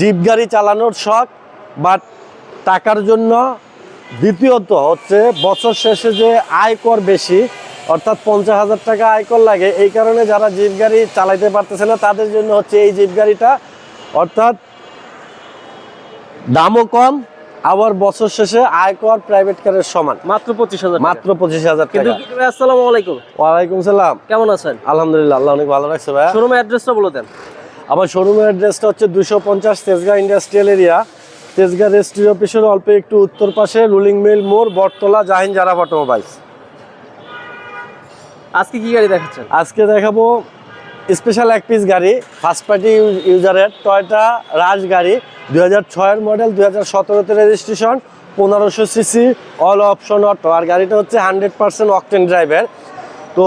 Zip গাড়ি চালানোর শখ বাট টাকার জন্য দ্বিতীয়ত হচ্ছে বছর শেষে যে আয়কর বেশি অর্থাৎ পঞ্চাশ হাজার টাকা আয়কর লাগে এই কারণে যারা জিপ গাড়ি চালাইতে পারতেছে না তাদের জন্য হচ্ছে এই জিপ গাড়িটা অর্থাৎ দামও কম আবার বছর শেষে আয়কর প্রাইভেট কারের সমান। মাত্র পঁচিশ হাজার মাত্র পঁচিশ হাজার কিন্তু ভাই, আসসালামু আলাইকুম। ওয়ালাইকুম সালাম। কেমন আছেন? আলহামদুলিল্লাহ আল্লাহ অনেক ভালো রাখছে ভাইয়া। শোরুমের অ্যাড্রেসটা বলে দেন। আমার শোরুমের অ্যাড্রেসটা হচ্ছে দুশো পঞ্চাশ Tejgaon industrial area Tejgaon registry অফিসের অল্প একটু উত্তর পাশে রুলিং মিল মোড় বটতলা জাহিন জারা অটোমোবাইলস আজকে কি গাড়ি দেখাচ্ছেন? আজকে দেখাবো স্পেশাল এক পিস গাড়ি ফার্স্ট পার্টি ইউজারের টয়টা রাজ গাড়ি দুই হাজার ছয়ের মডেল দুই হাজার সতেরোতে রেজিস্ট্রেশন পনেরোশো সিসি অল অপশন অটো আর গাড়িটা হচ্ছে হান্ড্রেড পার্সেন্ট অকটেন ড্রাইভের তো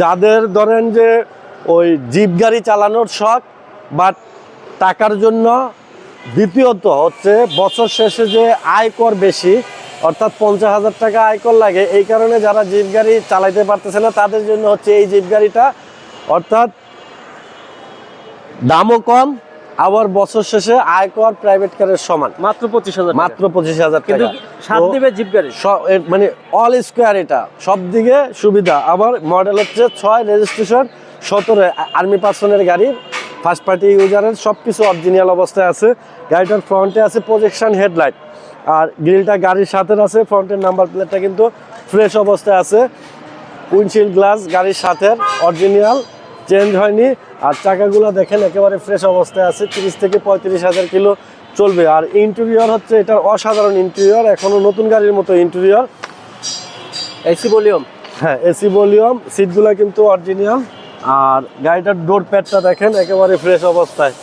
যাদের ধরেন যে ওই জিপ গাড়ি চালানোর শখ বাট টাকার জন্য দ্বিতীয়ত হচ্ছে বছর শেষে যে আয়কর বেশি অর্থাৎ পঞ্চাশ হাজার টাকা আয়কর লাগে এই কারণে যারা জিপ গাড়ি চালাইতে পারতেছে না তাদের জন্য হচ্ছে এই জিপ গাড়িটা অর্থাৎ দামও কম আবার বছর শেষে আয়কর প্রাইভেট কারের সমান। মাত্র পঁচিশ হাজার মাত্র পঁচিশ হাজার কিন্তু সাত দিবে জিপ গাড়ি? মানে অল স্কোয়ার এটা। সব দিকে সুবিধা। আবার মডেল হচ্ছে ছয় রেজিস্ট্রেশন সতেরো আর্মি পার্সনের গাড়ি ফার্স্ট পার্টি ইউজারের সব কিছু অরিজিনাল অবস্থায় আছে। গাড়িটার ফ্রন্টে আছে প্রজেকশন হেডলাইট আর গ্রিলটা গাড়ির সাথে আছে ফ্রন্টের নাম্বার প্লেটটা কিন্তু ফ্রেশ অবস্থায় আছে। উইন্ডশিল্ড গ্লাস গাড়ির সাথে অরিজিনাল চেঞ্জ হয়নি। আর চাকাগুলো দেখেন একেবারে ফ্রেশ অবস্থায় আছে। তিরিশ থেকে পঁয়ত্রিশ হাজার কিলো চলবে। আর ইন্টেরিয়র হচ্ছে এটা অসাধারণ ইন্টেরিয়র এখনও নতুন গাড়ির মতো ইন্টেরিয়র এসি ভলিউম। হ্যাঁ এসি ভলিউম সিটগুলো কিন্তু অরিজিনাল আর গাড়িটার ডোর প্যাডটা দেখেন একেবারে ফ্রেশ অবস্থায়।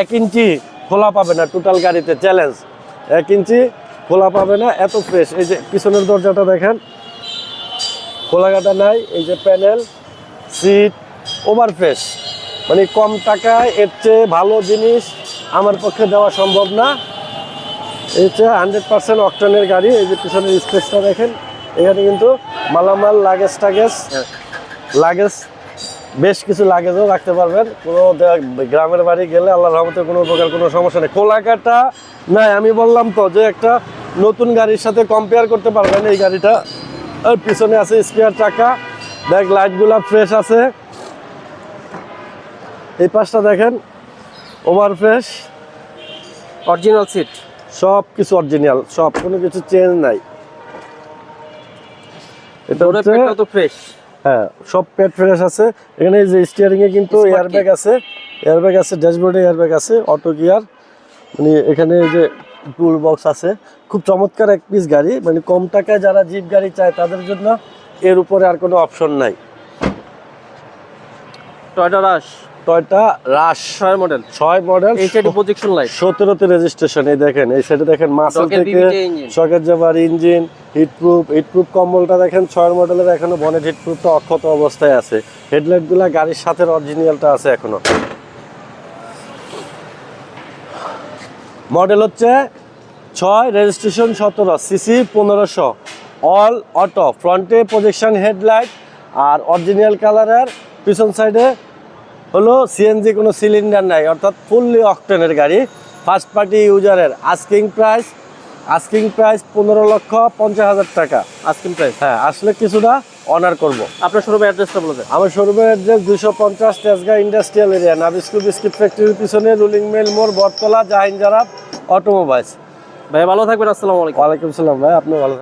এক ইঞ্চি খোলা পাবে না টোটাল গাড়িতে চ্যালেঞ্জ এক ইঞ্চি খোলা পাবে না এত ফ্রেশ এই যে পিছনের দরজাটা দেখেন খোলাঘাটা নাই এই যে প্যানেল সিট ওভার ফ্রেশ মানে কম টাকায় এর চেয়ে ভালো জিনিস আমার পক্ষে দেওয়া সম্ভব না। এই হচ্ছে হান্ড্রেড পার্সেন্ট অকটনের গাড়ি এই যে পিছনের স্পেসটা দেখেন এখানে কিন্তু মালামাল লাগেজ টাগেজ লাগেজ বেশ কিছু লাগেজও রাখতে পারবেন। কোনো গ্রামের বাড়ি গেলে আল্লাহ রহমতে কোনো প্রকার কোনো সমস্যা নেই। খোলাকাটা নাই আমি বললাম তো যে একটা নতুন গাড়ির সাথে কম্পেয়ার করতে পারবেন এই গাড়িটা। আর পিছনে আছে স্পেয়ার চাকা ব্যাক লাইটগুলো ফ্রেশ আছে। এই পাশটা দেখেন ওভার ফ্রেশ অরিজিনাল সিট সব কিছু অরিজিনাল সব কোনো কিছু চেঞ্জ নাই। এটা হচ্ছে ফ্রেশ হ্যাঁ সব পেট ফ্রেশ আছে। এখানে এই যে স্টিয়ারিংয়ে কিন্তু এয়ারব্যাগ আছে। এয়ারব্যাগ আছে ড্যাশবোর্ডে এয়ারব্যাগ আছে অটো গিয়ার মানে এখানে এই যে টুল বক্স আছে। খুব চমৎকার এক পিস গাড়ি। মানে কম টাকায় যারা জিপ গাড়ি চায় তাদের জন্য এর উপরে আর কোনো অপশন নাই। Toyota Rush Toyota Rush. ছয় মডেল। ছয় মডেল এই সাইডে প্রজেকশন লাইট সতেরোতে রেজিস্ট্রেশন এই দেখেন এই সাইডে দেখেন মাসেল থেকে শকের জাবার engine heat proof heat proof কম্বলটা দেখেন ছয় মডেলের এখনও বনেট হিট প্রুফটা অক্ষত অবস্থায় আছে। হেডলাইটগুলা গাড়ির সাথে অরিজিনালটা আছে এখনও। মডেল হচ্ছে ছয় রেজিস্ট্রেশন সতেরো সিসি পনেরোশো। অল অটো ফ্রন্টে প্রজেকশন হেডলাইট আর অরিজিনাল কালারের পিছন সাইডে হলো সিএনজি কোনো সিলিন্ডার নাই অর্থাৎ ফুললি অকটেনের গাড়ি ফার্স্ট পার্টি ইউজারের আস্কিং প্রাইস আস্কিং প্রাইস পনেরো লক্ষ পঞ্চাশ হাজার টাকা আস্কিং প্রাইস হ্যাঁ আসলে কিছুটা অনার করব। আপনার শোরুমের অ্যাড্রেসটা বলে দেন আমার শোরুমের অ্যাড্রেস দুশো পঞ্চাশ Tejgaon industrial area Nabisco biscuit ফ্যাক্টরির পিছনে রুলিং মেল মোড় বটতলা জাহিন জারাব অটোমোবাইলস ভাই ভালো থাকবেন আসসালামু আলাইকুম ওয়ালাইকুম সালাম ভাই আপনি ভালো।